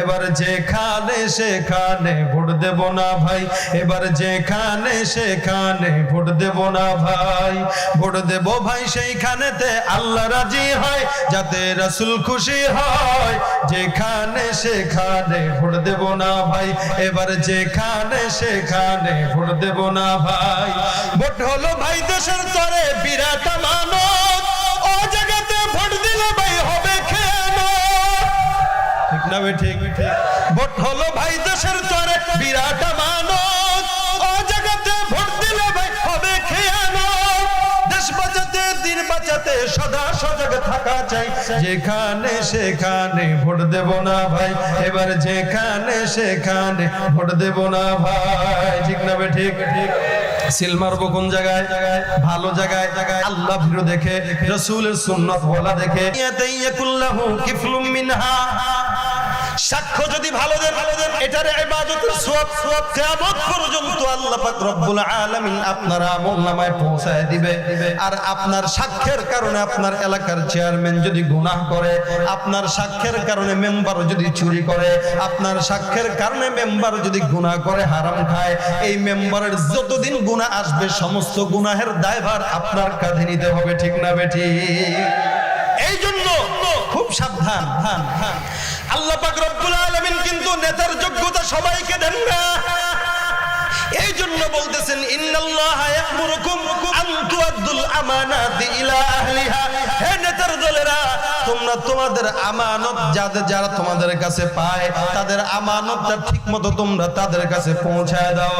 এবার যেখানে সেখানে ভোট দেব না ভাই। এবার যেখানে সেখানে ভোট দেব না ভাই। ভোট দেব ভাই সেইখানেতে আল্লাহ রাজি হয়, যাতে রাসূল খুশি হয়। যেখানে সেখানে ভোট দেব না ভাই, এবার যেখানে সেখানে ভোট দেব না ভাই। ভোট হলো ভাই দেশের তরে বিরাট মানত না ঠিক ভোট হলো ভাই দেশের তরে বিরাট মানত ও জায়গাতে ভোট দিলে ভাই হবে খেয়ানত। দেশ বাঁচাতে, দিন বাঁচাতে সদা সজাগ থাকা চাই। যেখানে সেখানে ভোট দেব না ভাই, এবার যেখানে সেখানে ভোট দেব না ভাই। ঠিক না ঠিক ঠিক। সিল মারবো কোন জায়গায়? ভালো জায়গায় জায়গায়। আল্লাহ ভিড় দেখে, রসুলের সুন্নত বলা দেখে। ইয়াতে ইয়াকুল্লাহু কিফলুম মিনহা। সাক্ষ্য যদি ভালো দেন এটার ইবাদতের সওয়াব সওয়াব কিয়ামত পর্যন্ত আল্লাহ পাক রব্বুল আলামিন আপনার আমলনামায় পৌঁছায় দিবে। আর আপনার সাক্ষ্যের কারণে আপনার এলাকার চেয়ারম্যান যদি গুনাহ করে, আপনার সাক্ষ্যের কারণে মেম্বার যদি চুরি করে, আপনার সাক্ষ্যের কারণে মেম্বার যদি গুনাহ করে, হারাম খায়, এই মেম্বারের যতদিন গুনাহ আসবে, সমস্ত গুনাহের দায়ভার আপনার কাঁধে নিতে হবে, ঠিক না বেঠি? এই জন্য খুব সাবধান ধান ধান আল্লাহ পাক রব্বুল কিন্তু নেতার যোগ্যতা সবাইকে দেন না। এই জন্য বলতেছেন নেতার তোমরা তোমাদের আমানত যাদের, যারা তোমাদের কাছে পায়, তাদের আমানতটা ঠিকমতো তোমরা তাদের কাছে পৌঁছায় দাও।